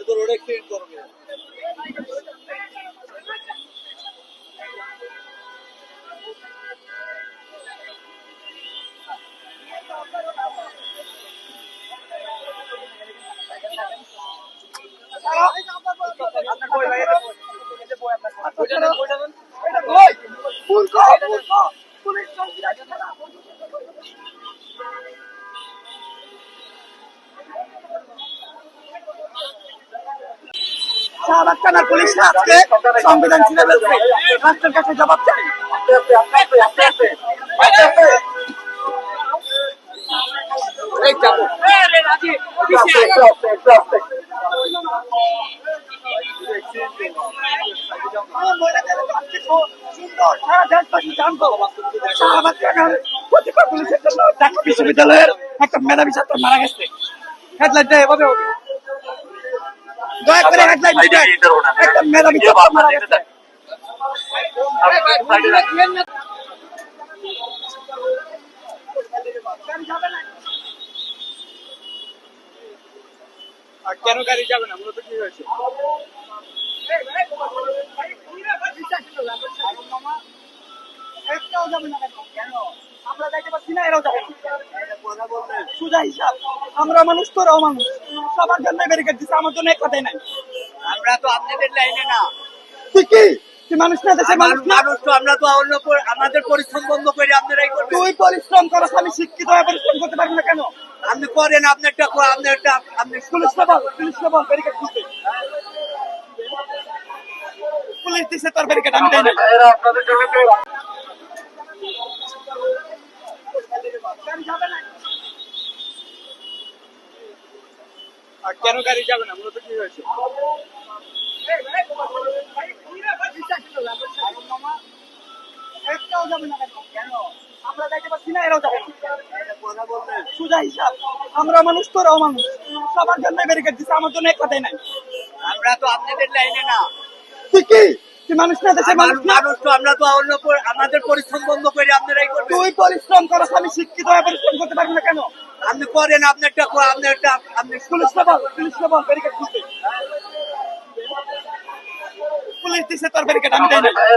আজকে সংবিধান ছিঁড়ে ফেলছে রাষ্ট্রের কাছে জবাব চাই সুন্দর সারা দেশবাসী জানতো শাহবাগ থানার প্রতিটা পুলিশের জন্য ঢাকা বিশ্ববিদ্যালয়ের একটা মেধাবী ছাত্র মারা গেছে। হেডলাইনটা এভাবে দয়া করে হেডলাইন দিবেন একটা মেধাবী ছাত্র মারা গেছে। আর কেন গাড়ি যাবে না? মূলত কি হয়েছে একটাও যাবে না কেন? আমরা যাইতে পারছি না এরাও যাবে সোজা হিসাব আমরা মানুষ তোরাও মানুষ। সবার জন্য ব্যারিকেড দিচ্ছে আমার জন্য এক কথাই নাই। আমরা তো আপনাদের লাইনে না। তুই কি? তুই মানুষ না দেশের মানুষ না? মানুষ তো আমরা তো অন্য আমাদের পরিশ্রম বন্ধ করে আপনারাই করবেন। তুই পরিশ্রম করস আমি শিক্ষিত হয়ে পরিশ্রম করতে পারবি না কেন? আপনি করেন আপনারটা আপনারটা আপনি পুলিশ বল পুলিশ বল ব্যারিকেড দিতে পুলিশ দিছে তোর ব্যারিকেড আমি দেই না। কেন গাড়ি যাবে না? মূলত কি হয়েছে? একটাও যাবে না কেন? আমরা যাইতে পারছি না এরাও যাবে না। সোজা হিসাব আমরা মানুষ তোরাও মানুষ। সবার জন্য ব্যারিকেড দিচ্ছে আমার জন্য এক কথাই নাই। আমরা তো আপনাদের লাইনে না। তুই কি মানুষ না দেশের মানুষ মানুষ না। মানুষ তো আমরা তো অন্য আমাদের পরিশ্রম বন্ধ করে আপনারাই করবেন। তুই পরিশ্রম করস আমি শিক্ষিত হয়ে পরিশ্রম করতে পারবি না কেন? আপনি করেন কর- আপনি পুলিশ বল পুলিশ বল ব্যারিকেড পুলিশ দিছে তোর ব্যারিকেড আমি দেই না।